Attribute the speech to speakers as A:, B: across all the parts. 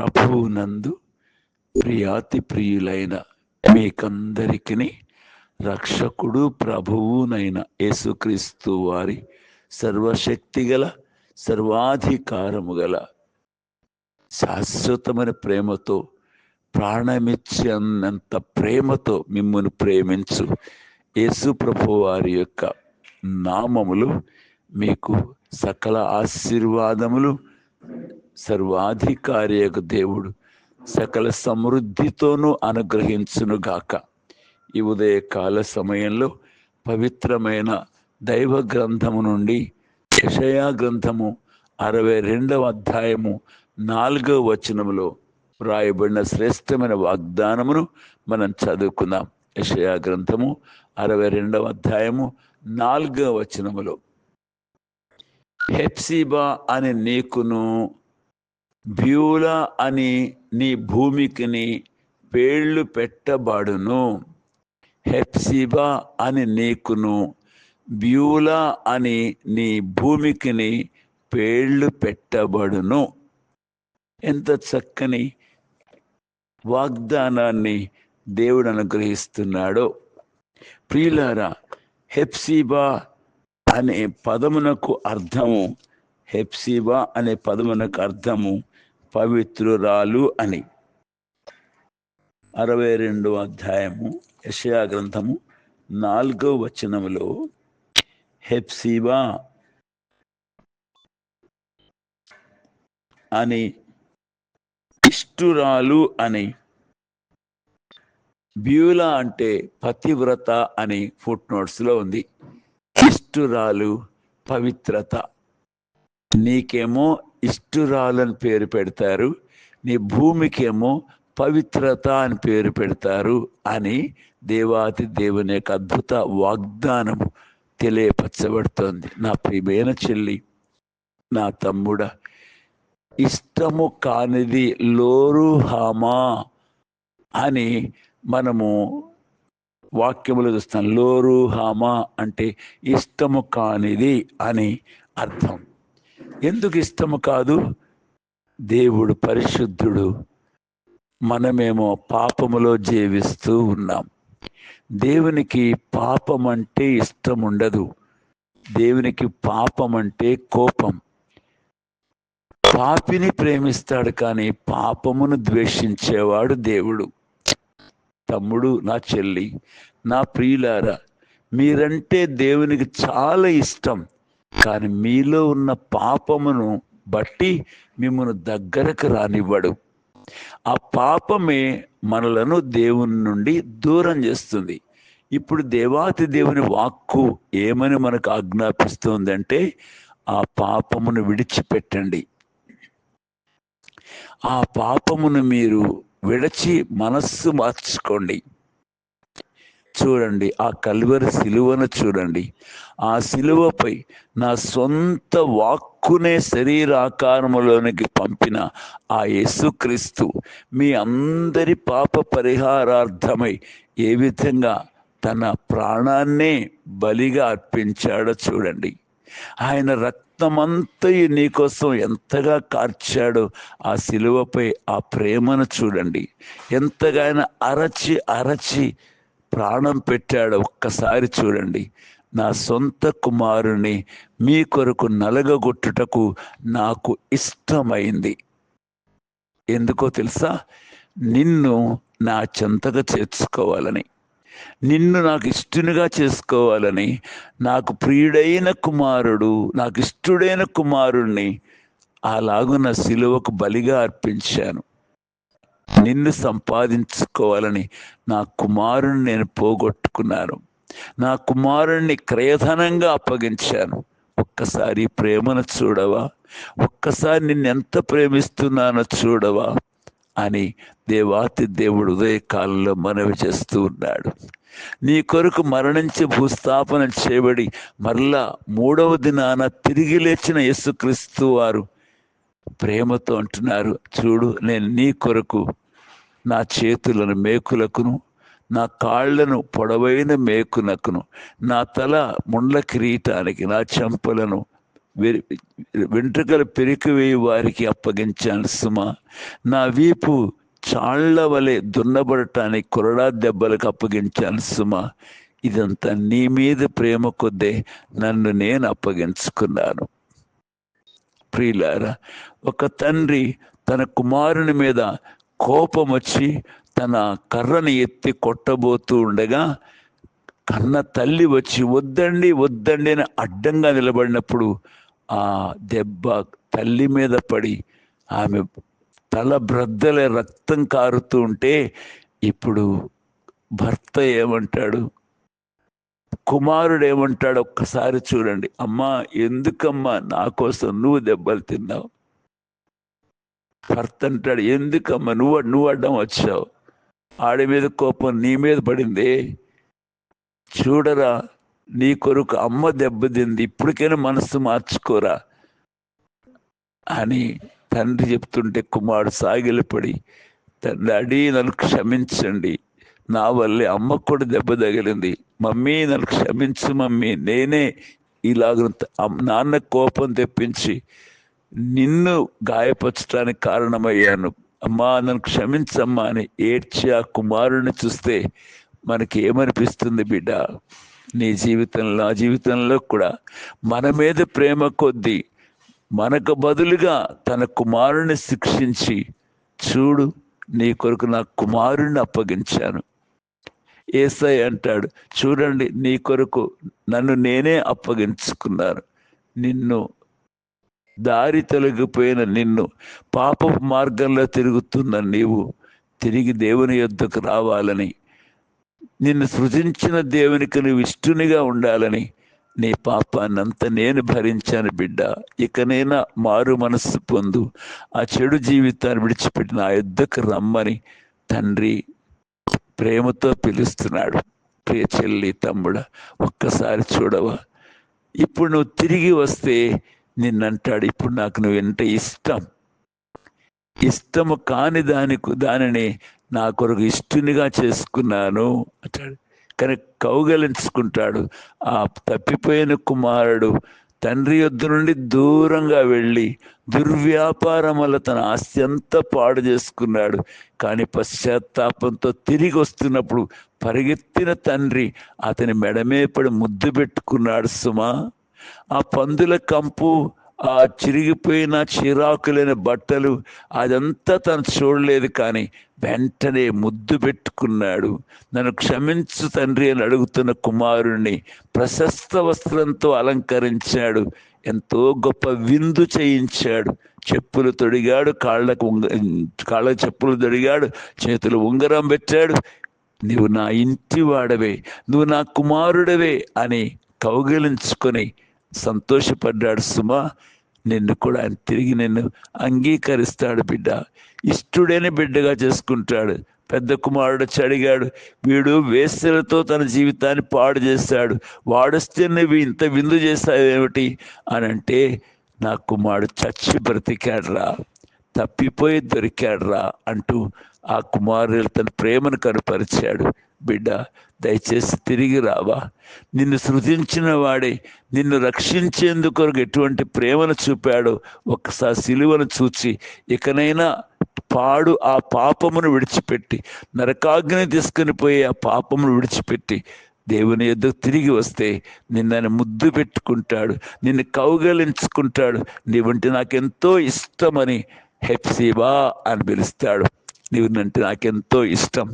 A: ప్రభువునందు ప్రియాతి ప్రియులైన మీకందరికీ రక్షకుడు ప్రభువునైన యేసుక్రీస్తు వారి సర్వశక్తిగల సర్వాధికారము గల శాశ్వతమైన ప్రేమతో ప్రాణమిచ్చినంత ప్రేమతో మిమ్మల్ని ప్రేమించు యేసు ప్రభు వారి యొక్క నామములు మీకు సకల ఆశీర్వాదములు సర్వాధికారి యొక్క దేవుడు సకల సమృద్ధితోనూ అనుగ్రహించునుగాక. ఈ ఉదయకాల సమయంలో పవిత్రమైన దైవ గ్రంథము నుండి యషయా గ్రంథము అరవై రెండవ అధ్యాయము నాలుగవ వచనములో వ్రాయబడిన శ్రేష్టమైన వాగ్దానమును మనం చదువుకుందాం. యషయా గ్రంథము అరవై రెండవ అధ్యాయము నాలుగవ వచనములో హెప్సిబా అనే నీకును బ్యూలా అని నీ భూమికిని పేళ్ళు పెట్టబడును. హెప్సిబా అని నీకును. బ్యూలా అని నీ భూమికిని పేళ్ళు పెట్టబడును. ఎంత చక్కని వాగ్దానాన్ని దేవుడు అనుగ్రహిస్తున్నాడో. ప్రియులారా హెప్సిబా అనే పదమునకు అర్థము హెప్సిబా అనే పదమునకు అర్థము పవిత్రురాలు అని. అరవై రెండవ అధ్యాయము యషయా గ్రంథము నాలుగవ వచనములో హెప్సీబా అని ఇష్టురాలు అని బ్యూలా అంటే పతివ్రత అని ఫుట్ నోట్స్లో ఉంది. ఇష్టురాలు పవిత్రత. నీకేమో ఇష్టురాలని పేరు పెడతారు. నీ భూమికేమో పవిత్రత అని పేరు పెడతారు అని దేవాతి దేవుని యొక్క అద్భుత వాగ్దానము తెలియపరచబడుతోంది. నా ప్రియమైన చెల్లి నా తమ్ముడ ఇష్టము కానిది లోరు హామా అని మనము వాక్యములు చూస్తాం లోరు హామా అంటే ఇష్టము కానిది అని అర్థం. ఎందుకు ఇష్టము కాదు? దేవుడు పరిశుద్ధుడు. మనమేమో పాపములో జీవిస్తూ ఉన్నాం. దేవునికి పాపం అంటే ఇష్టం ఉండదు దేవునికి పాపం అంటే కోపం. పాపిని ప్రేమిస్తాడు కానీ పాపమును ద్వేషించేవాడు దేవుడు. తమ్ముడు నా చెల్లి నా ప్రియులారా మీరంటే దేవునికి చాలా ఇష్టం. కానీ మీలో ఉన్న పాపమును బట్టి మిమ్మల్ని దగ్గరకు రానివ్వడు. ఆ పాపమే మనలను దేవుని నుండి దూరం చేస్తుంది. ఇప్పుడు దేవాతి దేవుని వాక్కు ఏమని మనకు ఆజ్ఞాపిస్తుందంటే ఆ పాపమును విడిచిపెట్టండి. ఆ పాపమును మీరు విడచి మనస్సు మార్చుకోండి. చూడండి ఆ కల్వరి సిలువను చూడండి. ఆ సిలువపై నా సొంత వాక్కునే శరీరాకారములోనికి పంపిన ఆ యేసుక్రీస్తు మీ అందరి పాప పరిహారార్థమై ఏ విధంగా తన ప్రాణాన్నే బలిగా అర్పించాడో చూడండి. ఆయన రక్తమంతయు నీకోసం ఎంతగా కార్చాడో ఆ సిలువపై ఆ ప్రేమను చూడండి. ఎంతగా ఆయన అరచి అరచి ప్రాణం పెట్టాడు ఒక్కసారి చూడండి. నా సొంత కుమారుని మీ కొరకు నలగగొట్టుటకు నాకు ఇష్టమైంది. ఎందుకో తెలుసా? నిన్ను నా చెంతగా చేర్చుకోవాలని నిన్ను నాకు ఇష్టునిగా చేసుకోవాలని నాకు ప్రియుడైన కుమారుడు నాకు ఇష్టడైన కుమారుణ్ణి అలాగున సిలువకు బలిగా అర్పించాను. నిన్ను సంపాదించుకోవాలని నా కుమారుణ్ణి నేను పోగొట్టుకున్నాను. నా కుమారుణ్ణి క్రయధనంగా అప్పగించాను. ఒక్కసారి ప్రేమను చూడవా? ఒక్కసారి నిన్నెంత ప్రేమిస్తున్నానో చూడవా? అని దేవాతి దేవుడు ఉదయకాలంలో మనవి చేస్తూ ఉన్నాడు. నీ కొరకు మరణించి భూస్థాపన చేయబడి మరలా మూడవ దినాన తిరిగి లేచిన యేసుక్రీస్తు వారు ప్రేమతో అంటున్నారు చూడు నేను నీ కొరకు నా చేతులను మేకులకును నా కాళ్ళను పొడవైన మేకునకును నా తల ముండ్ల కిరీటానికి నా చెంపలను వెంట్రుకలు పెరికివేయి వారికి అప్పగించాను సుమా. నా వీపు చాళ్ళ వలె దున్నబడటానికి కొరడా దెబ్బలకు అప్పగించాను సుమా. ఇదంతా నీ మీద ప్రేమ కొద్దే నన్ను నేను అప్పగించుకున్నాను. ప్రియులారా ఒక తండ్రి తన కుమారుని మీద కోపం వచ్చి తన కర్రని ఎత్తి కొట్టబోతూ ఉండగా కన్న తల్లి వచ్చి వద్దండి వద్దండి అని అడ్డంగా నిలబడినప్పుడు ఆ దెబ్బ తల్లి మీద పడి ఆమె తల బ్రద్దలే రక్తం కారుతూ ఉంటే ఇప్పుడు భర్త ఏమంటాడు? కుమారుడు ఏమంటాడు ఒక్కసారి చూడండి. అమ్మా ఎందుకమ్మా నా కోసం నువ్వు దెబ్బలు తిన్నావు? భర్త అంటాడు ఎందుకమ్మా? నువ్వు నువ్వు అడ్డం వచ్చావు. ఆడి మీద కోపం నీ మీద పడింది. చూడరా నీ కొరకు అమ్మ దెబ్బతింది ఇప్పటికైనా మనసు మార్చుకోరా. అని తండ్రి చెప్తుంటే కుమారుడు సాగిలపడి తండ్రి అడి నన్ను క్షమించండి. నా వల్లే అమ్మకు కూడా దెబ్బ తగిలింది. మమ్మీ నన్ను క్షమించు మమ్మీ. నేనే ఇలాగ నాన్న కోపం తెప్పించి నిన్ను గాయపరచడానికి కారణమయ్యాను. అమ్మా నన్ను క్షమించమ్మా అని ఏడ్చి ఆ కుమారుడిని చూస్తే మనకి ఏమనిపిస్తుంది బిడ్డ? నీ జీవితంలో నా జీవితంలో కూడా మన మీద ప్రేమ కొద్దీ మనకు బదులుగా తన కుమారుని శిక్షించి చూడు నీ కొరకు నా కుమారుణ్ణి అప్పగించాను. ఏసై అంటాడు చూడండి నీ కొరకు నన్ను నేనే అప్పగించుకున్నాను. నిన్ను దారి తొలగిపోయిన నిన్ను పాప మార్గంలో తిరుగుతున్న నీవు తిరిగి దేవుని యొద్దకు రావాలని నిన్ను సృజించిన దేవునికి నువ్వు ఇష్టునిగా ఉండాలని నీ పాపాన్నంత నేను భరించాను బిడ్డ. ఇకనైనా మారు మనస్సు పొందు ఆ చెడు జీవితాన్ని విడిచిపెట్టి నా యుద్ధకు రమ్మని తండ్రి ప్రేమతో పిలుస్తున్నాడు. ప్రియ చెల్లి తమ్ముడ ఒక్కసారి చూడవా. ఇప్పుడు నువ్వు తిరిగి వస్తే నిన్నంటాడు ఇప్పుడు నాకు నువ్వు ఎంత ఇష్టం? ఇష్టము కాని దానికి దానిని నా కొరకు ఇష్టునిగా చేసుకున్నాను అంటాడు. కానీ కౌగలించుకుంటాడు. ఆ తప్పిపోయిన కుమారుడు తండ్రి యొద్ద నుండి దూరంగా వెళ్ళి దుర్వ్యాపారం వల్ల తన ఆస్తి అంతా పాడు చేసుకున్నాడు. కానీ పశ్చాత్తాపంతో తిరిగి వస్తున్నప్పుడు పరిగెత్తిన తండ్రి అతని మెడమేపడి ముద్దు పెట్టుకున్నాడు సుమా. ఆ పందుల కంపు ఆ చిరిగిపోయిన చిరాకులైన బట్టలు అదంతా తను చూడలేదు కానీ వెంటనే ముద్దు పెట్టుకున్నాడు. నన్ను క్షమించు తండ్రి అని అడుగుతున్న కుమారుణ్ణి ప్రశస్త వస్త్రంతో అలంకరించాడు. ఎంతో గొప్ప విందు చేయించాడు. చెప్పులు తొడిగాడు కాళ్ళకు ఉంగ కాళ్ళ చెప్పులు తొడిగాడు చేతులు ఉంగరం పెట్టాడు. నువ్వు నా ఇంటి వాడవే నువ్వు నా కుమారుడవే అని కౌగిలించుకొని సంతోషపడ్డాడు సుమా. నిన్ను కూడా ఆయన తిరిగి నిన్ను అంగీకరిస్తాడు బిడ్డ. ఇష్టుడైన బిడ్డగా చేసుకుంటాడు. పెద్ద కుమారుడు చడిగాడు. వీడు వేస్తలతో తన జీవితాన్ని పాడు చేశాడు. వాడొస్తే నువ్వు ఇంత విందు చేస్తావేమిటి అని అంటే నా కుమారుడు చచ్చి బ్రతికాడురా. తప్పిపోయి దొరికాడురా అంటూ ఆ కుమారులు తన ప్రేమను కనుపరిచాడు. బిడ్డ దయచేసి తిరిగి రావా. నిన్ను శృతించిన వాడే నిన్ను రక్షించేందుకు ఎటువంటి ప్రేమను చూపాడో ఒక్కసారి సిలువను చూచి ఇకనైనా పాడు ఆ పాపమును విడిచిపెట్టి నరకాగ్ని తీసుకుని పోయి ఆ పాపమును విడిచిపెట్టి దేవుని ఎద్దుకు తిరిగి వస్తే నిన్నను ముద్దు పెట్టుకుంటాడు నిన్ను కౌగలించుకుంటాడు. నీవంటే నాకెంతో ఇష్టమని హెప్సీబా అని పిలుస్తాడు. నీవునంటే నాకెంతో ఇష్టం.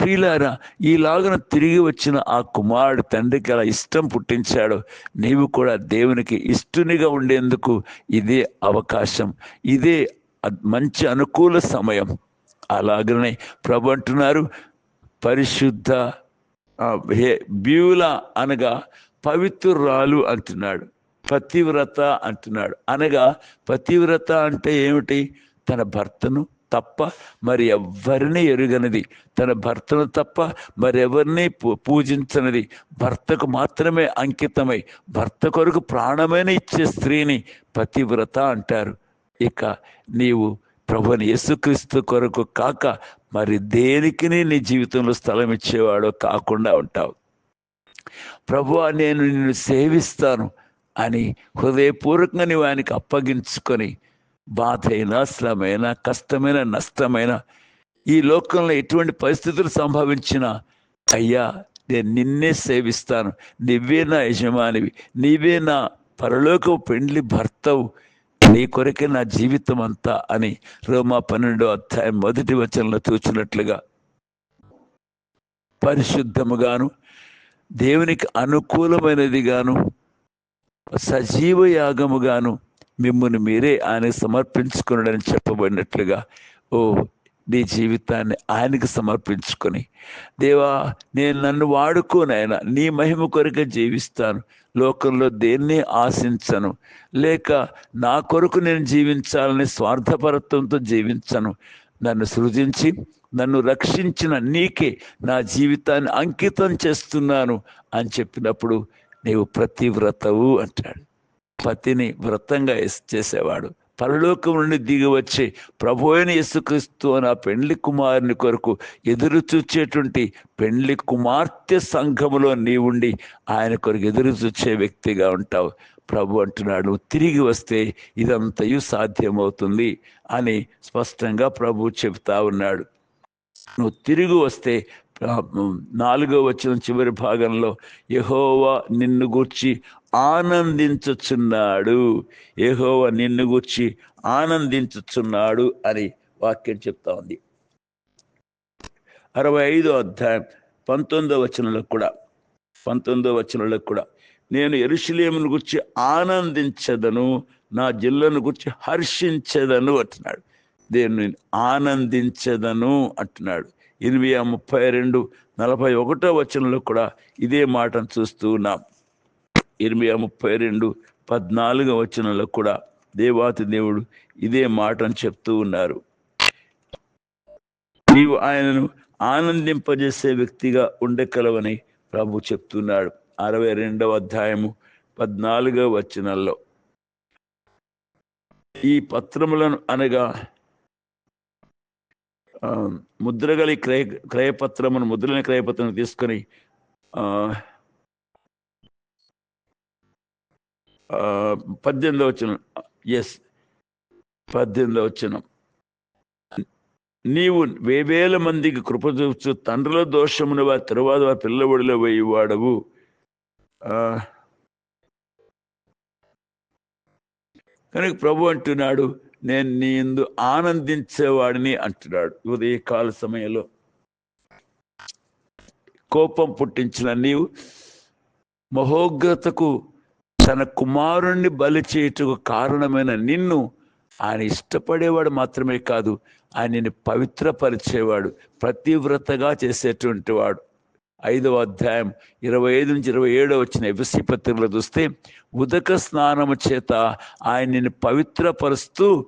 A: ప్రియులారా ఈలాగన తిరిగి వచ్చిన ఆ కుమారుడు తండ్రికి అలా ఇష్టం పుట్టించాడు నీవు కూడా దేవునికి ఇష్టునిగా ఉండేందుకు ఇదే అవకాశం. ఇదే మంచి అనుకూల సమయం. అలాగనే ప్రభు అంటున్నారు పరిశుద్ధ బ్యూల అనగా పవిత్రురాలు అంటున్నాడు. పతివ్రత అంటున్నాడు. అనగా పతివ్రత అంటే ఏమిటి? తన భర్తను తప్ప మరి ఎవ్వరిని ఎరుగనిది? తన భర్తను తప్ప మరెవరిని పూజించనిది? భర్తకు మాత్రమే అంకితమై భర్త కొరకు ప్రాణమైన ఇచ్చే స్త్రీని పతివ్రత అంటారు. ఇక నీవు ప్రభుని యేసుక్రీస్తు కొరకు కాక మరి దేనికి నీ జీవితంలో స్థలం ఇచ్చేవాడో కాకుండా ఉంటావు. ప్రభు నేను నిన్ను సేవిస్తాను అని హృదయపూర్వకంగా నువ్వు ఆయనకు అప్పగించుకొని బాధ అయినా శ్రమైన కష్టమైన నష్టమైన ఈ లోకంలో ఎటువంటి పరిస్థితులు సంభవించినా అయ్యా నేను నిన్నే సేవిస్తాను. నువ్వే నా యజమానివి. నీవే నా పరలోక పెండ్లి భర్తవు. నీ కొరకే నా జీవితం అంతా అని రోమా పన్నెండో అధ్యాయం మొదటి వచనంలో చూచినట్లుగా పరిశుద్ధముగాను దేవునికి అనుకూలమైనదిగాను సజీవ యాగముగాను మిమ్మల్ని మీరే ఆయన సమర్పించుకున్నాడని చెప్పబడినట్లుగా ఓ నీ జీవితాన్ని ఆయనకి సమర్పించుకొని. దేవా నేను నన్ను వాడుకోనైనా నీ మహిమ కొరకే జీవిస్తాను. లోకంలో దేన్ని ఆశించను? లేక నా కొరకు నేను జీవించాలని స్వార్థపరత్వంతో జీవించను? నన్ను సృజించి నన్ను రక్షించిన నీకే నా జీవితాన్ని అంకితం చేస్తున్నాను అని చెప్పినప్పుడు నీవు ప్రతి వ్రతవు అంటాడు. పతిని వ్రతంగా చేసేవాడు. పరలోకం నుండి దిగి వచ్చి ప్రభు అయిన యేసుక్రీస్తు అని ఆ పెండ్లి కుమారుని కొరకు ఎదురు చూచేటువంటి పెండ్లి కుమార్తె సంఘములో నీవుండి ఆయన కొరకు ఎదురు చూచే వ్యక్తిగా ఉంటావు. ప్రభు అంటున్నాడు తిరిగి వస్తే ఇదంతయు సాధ్యమవుతుంది అని స్పష్టంగా ప్రభు చెప్తా ఉన్నాడు. నువ్వు తిరిగి వస్తే నాలుగో వచ్చిన చివరి భాగంలో యహోవా నిన్ను గూర్చి ఆనందించుచున్నాడు. ఏహోవ నిన్ను గూర్చి ఆనందించుచున్నాడు అని వాక్యం చెప్తా ఉంది. అరవై ఐదో అధ్యాయం పంతొమ్మిదో వచనంలో కూడా పంతొమ్మిదో వచనంలో కూడా నేను ఎరుషులేమును గుర్చి ఆనందించదను నా జిల్లను గుర్చి హర్షించదను అంటున్నాడు. దేన్ని? ఆనందించదను అంటున్నాడు. ఎనిమిది ముప్పై రెండు నలభై ఒకటో వచనంలో కూడా ఇదే మాటను చూస్తూ ఉన్నాం. ఇరవై ముప్పై రెండు పద్నాలుగు వచనంలో కూడా దేవాతి దేవుడు ఇదే మాటను చెప్తూ ఉన్నారు. నీవు ఆయనను ఆనందింపజేసే వ్యక్తిగా ఉండగలవని ప్రభు చెప్తున్నాడు. అరవై రెండవ అధ్యాయము పద్నాలుగవ వచనంలో. ఈ పత్రములను అనగా ముద్రగలి క్రయ క్రయపత్రమును ముద్రలేని క్రయపత్రం తీసుకొని పద్దెనిమిదో వచ్చిన ఎస్ పద్దెనిమిదో వచ్చిన నీవు వేవేల మందికి కృప చూచు తండ్రుల దోషమును వా తరువాత వా పిల్లబడిలో వేయవాడవు. కనుక ప్రభు అంటున్నాడు నేను నీ ఎందు ఆనందించేవాడిని అంటున్నాడు. ఉదయకాల సమయంలో కోపం పుట్టించిన నీవు మహోగ్రతకు తన కుమారుణ్ణి బలి చేయుటకు కారణమైన నిన్ను ఆయన ఇష్టపడేవాడు మాత్రమే కాదు ఆయనని పవిత్రపరిచేవాడు ప్రతివ్రతగా చేసేటువంటి వాడు. ఐదవ అధ్యాయం ఇరవై ఐదు నుంచి ఇరవై ఏడో వచ్చిన ఎఫ్ఎస్సి పత్రికలు చూస్తే ఉదక స్నానము చేత ఆయనని పవిత్రపరుస్తూ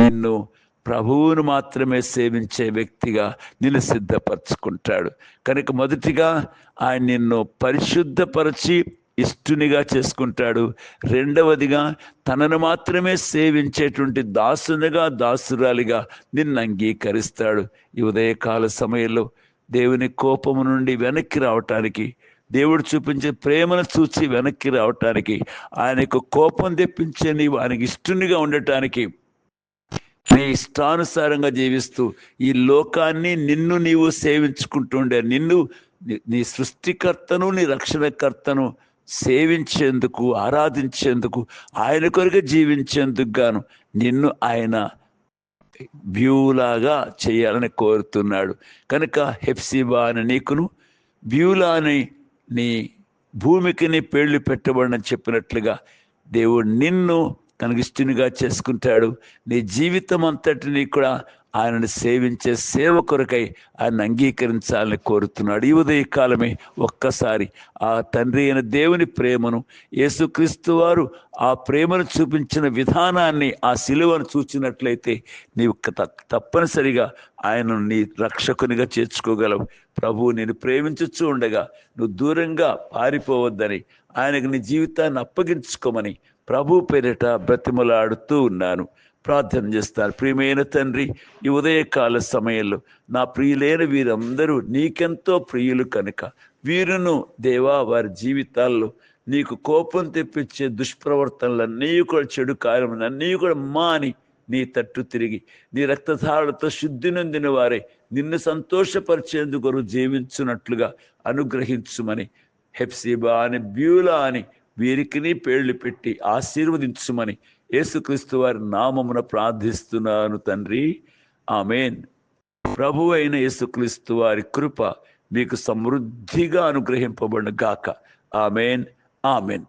A: నిన్ను ప్రభువును మాత్రమే సేవించే వ్యక్తిగా నిన్ను సిద్ధపరచుకుంటాడు. కనుక మొదటిగా ఆయన నిన్ను పరిశుద్ధపరచి ఇష్టునిగా చేసుకుంటాడు. రెండవదిగా తనను మాత్రమే సేవించేటువంటి దాసునిగా దాసురాలిగా నిన్ను అంగీకరిస్తాడు. ఈ ఉదయకాల సమయంలో దేవుని కోపము నుండి వెనక్కి రావటానికి దేవుడు చూపించే ప్రేమను చూసి వెనక్కి రావటానికి ఆయనకు కోపం తెప్పించే నీవు ఆయనకి ఇష్టునిగా ఉండటానికి నీ ఇష్టానుసారంగా జీవిస్తూ ఈ లోకాన్ని నిన్ను నీవు సేవించుకుంటుండే నిన్ను నీ- నీ సృష్టికర్తను నీ రక్షణకర్తను సేవించేందుకు ఆరాధించేందుకు ఆయన కొరకు జీవించేందుకు గాను నిన్ను ఆయన బ్యూలాగా చేయాలని కోరుతున్నాడు. కనుక హెప్సిబా అని నీకును బ్యూలా అని నీ భూమికి నీ పేర్లు పెట్టబడిన చెప్పినట్లుగా దేవుడు నిన్ను తనకిష్టినిగా చేసుకుంటాడు. నీ జీవితం అంతటిని కూడా ఆయనను సేవించే సేవ కొరకై ఆయన అంగీకరించాలని కోరుతున్నాడు. ఈ ఉదయకాలమే ఒక్కసారి ఆ తండ్రి అయిన దేవుని ప్రేమను యేసుక్రీస్తు వారు ఆ ప్రేమను చూపించిన విధానాన్ని ఆ సిలువను చూచినట్లయితే నీవు త- తప్పనిసరిగా ఆయనను నీ రక్షకునిగా చేర్చుకోగలవు. ప్రభువు నేను ప్రేమించచ్చు ఉండగా నువ్వు దూరంగా పారిపోవద్దని ఆయనకు నీ జీవితాన్ని అప్పగించుకోమని ప్రభు పేరిట బ్రతిమలాడుతూ ఉన్నాను. ప్రార్థన చేస్తారు. ప్రియమైన తండ్రి ఈ ఉదయకాల సమయంలో నా ప్రియులైన వీరందరూ నీకెంతో ప్రియులు కనుక. వీరును దేవా వారి జీవితాల్లో నీకు కోపం తెప్పించే దుష్ప్రవర్తనలన్నీ కూడా చెడు కార్యములన్నీ కూడా మాని నీ తట్టు తిరిగి నీ రక్తధారలతో శుద్ధి నొందిన వారే నిన్ను సంతోషపరిచేందుకు కొరకు జీవించున్నట్లుగా అనుగ్రహించుమని హెప్సిబా అని బ్యూలా అని వీరికి పేర్లు పెట్టి ఆశీర్వదించుమని యేసుక్రీస్తు వారి నామమున ప్రార్థిస్తున్నాను తండ్రి. ఆమెన్. ప్రభు అయిన యేసుక్రీస్తు వారి కృప మీకు సమృద్ధిగా అనుగ్రహింపబడిన గాక. ఆమెన్. ఆమెన్.